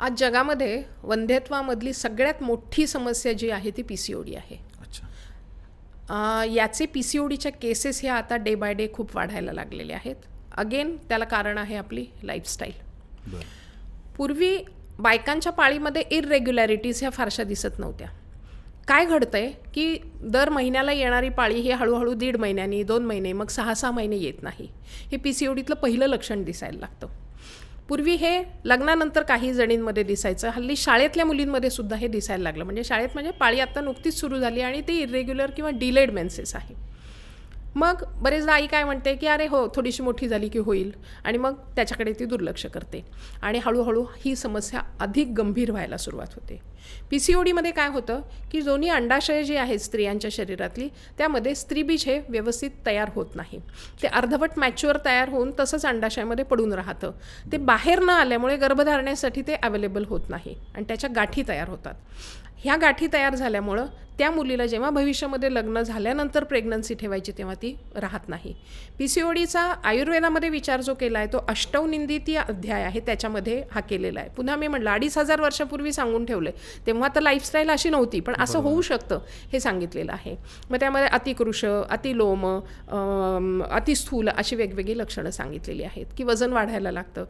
आज जगामध्ये वंध्यत्वामधली सगळ्यात मोठी समस्या जी आहे ती पी सी ओ डी आहे. अच्छा. याचे पी सी ओ डीच्या केसेस ह्या आता डे बाय डे खूप वाढायला लागलेल्या आहेत. अगेन त्याला कारण आहे आपली लाईफस्टाईल बरं. पूर्वी बायकांच्या पाळीमध्ये इररेग्युलॅरिटीज ह्या फारशा दिसत नव्हत्या. काय घडतंय की दर महिन्याला येणारी पाळी ही हळूहळू दीड महिन्यांनी दोन महिने मग सहा सहा महिने येत नाही. हे पी सी ओ डीतलं पहिलं लक्षण दिसायला लागतं. पूर्वी हे लग्नानंतर काही जणींमध्ये दिसायचं हल्ली शाळेतल्या मुलींमध्ये सुद्धा हे दिसायला लागलं. म्हणजे शाळेत म्हणजे पाळी आत्ता नुकतीच सुरू झाली आणि ती इरेग्युलर किंवा डिलेड मेन्सेस आहे. मग बरेचदा आई काय म्हणते की अरे हो थोडीशी मोठी झाली की होईल. आणि मग त्याच्याकडे ती दुर्लक्ष करते. आणि हळूहळू ही समस्या अधिक गंभीर व्हायला सुरुवात होते. पी सी ओ डीमध्ये काय होतं की दोन्ही अंडाशय जी आहेत स्त्रियांच्या शरीरातली त्यामध्ये स्त्रीबीज हे व्यवस्थित तयार होत नाही. ते अर्धवट मॅच्युअर तयार होऊन तसंच अंडाशयामध्ये पडून राहतं. ते बाहेर न आल्यामुळे गर्भधारणेसाठी ते अवेलेबल होत नाही आणि त्याच्या गाठी तयार होतात. ह्या गाठी तयार झाल्यामुळं त्या मुलीला जेव्हा भविष्यामध्ये लग्न झाल्यानंतर प्रेग्नन्सी ठेवायची तेव्हा ती राहत नाही. पी सी ओ डीचा आयुर्वेदामध्ये विचार जो केला आहे तो अष्टवनिंदिती अध्याय आहे त्याच्यामध्ये हा केलेला आहे. पुन्हा मी म्हटलं अडीच हजार वर्षापूर्वी सांगून ठेवले तेव्हा तर लाईफस्टाईल अशी नव्हती पण असं होऊ शकतं हे सांगितलेलं आहे. मग त्यामध्ये अतिकृश अतिलोम अतिस्थूल अशी वेगवेगळी लक्षणं सांगितलेली आहेत की वजन वाढायला लागतं.